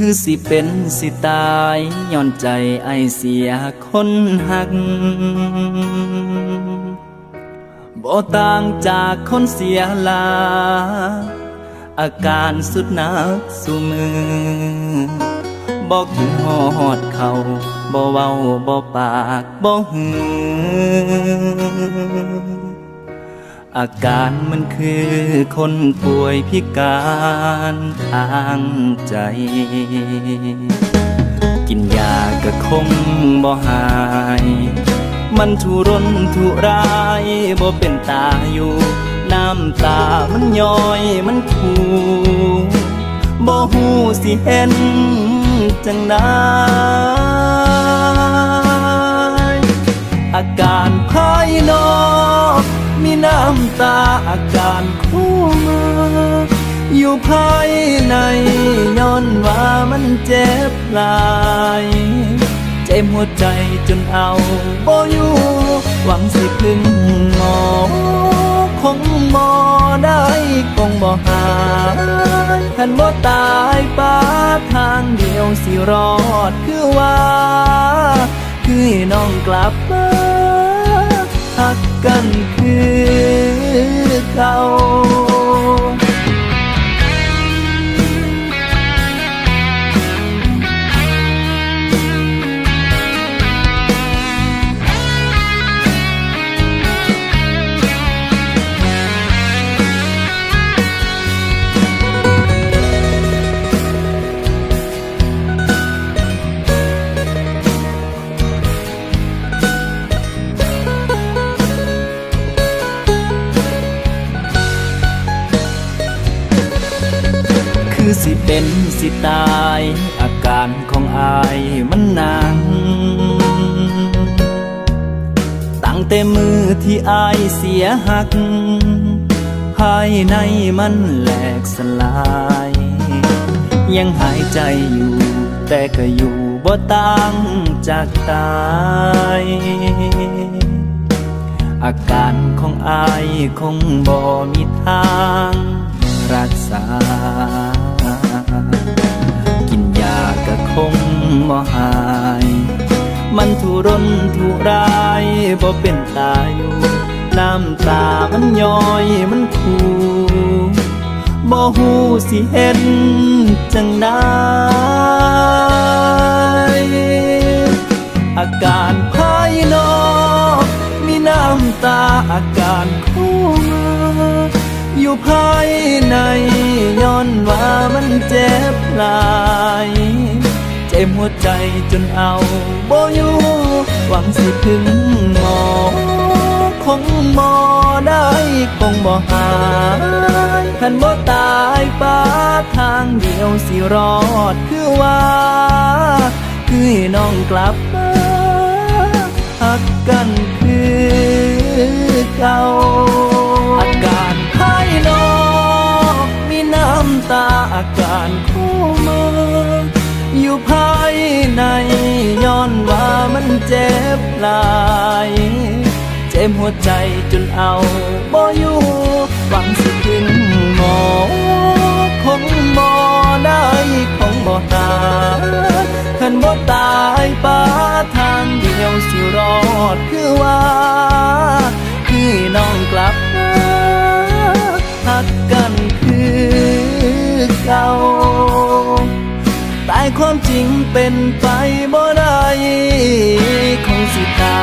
คือสิเป็นสิตายย้อนใจไอเสียคนหักบ่ต่างจากคนเสียลา อาการสุดหนักสู่มือบอกถึงหอดเขาบ่เว้าบ่ปากบ่หือ อาการมันคือคนป่วยพิการทางใจ กินยาก็คงบ่หาย มันทุรนทุรายบ่เป็นตาอยู่ น้ำตามันย้อยมันคูบ่หูสิเห็นจังไดอาการภายนอก น้ำตาอาการคู่มาอยู่ภายในย้อนว่ามันเจ็บหลายเจ็บหัวใจจนเอาบ่อยู่หวังสิพึ่งหมอคงบ่ได้คงบ่หายคันบ่ตายป้าทางเดียวสิรอดคือว่า คือน้องกลับมาหักกันคือ เคือสิเป็นสิตาย อาการของอายมันหนัง ตั้งแต่มือที่อายเสียหัก ภายในมันแหลกสลาย ยังหายใจอยู่ แต่ก็อยู่บ่ต่างจากตายอาการของอายคงบ่มีทางรักษา บ่หาย มันทุรนทุรายบ่เป็นตาอยู่ น้ำตามันย้อยมันคูบ่หูสิเห็นจังได้อาการภายนอกมีน้ำตาอาการคู่มาอยู่ภายในย้อนว่ามันเจ็บหลาย หัวใจจนเอาบ่อยู่หวังสิถึงหมอคงบ่ได้คงบ่หายคันบ่ตายป้าทางเดียวสิรอดคือว่า คือน้องกลับมาหักกันคือเก่า เจ็บหลาย เจ็บหัวใจจนเอาบ่อยู่หวังสิถึงหมอคงบ่ได้คงบ่หายคันบ่ตายป้าทางเดียวสิรอดคือว่าคือน้องกลับมาหักกันคือเก่า ตายความจริงเป็นไปบ่ได้คงสิตา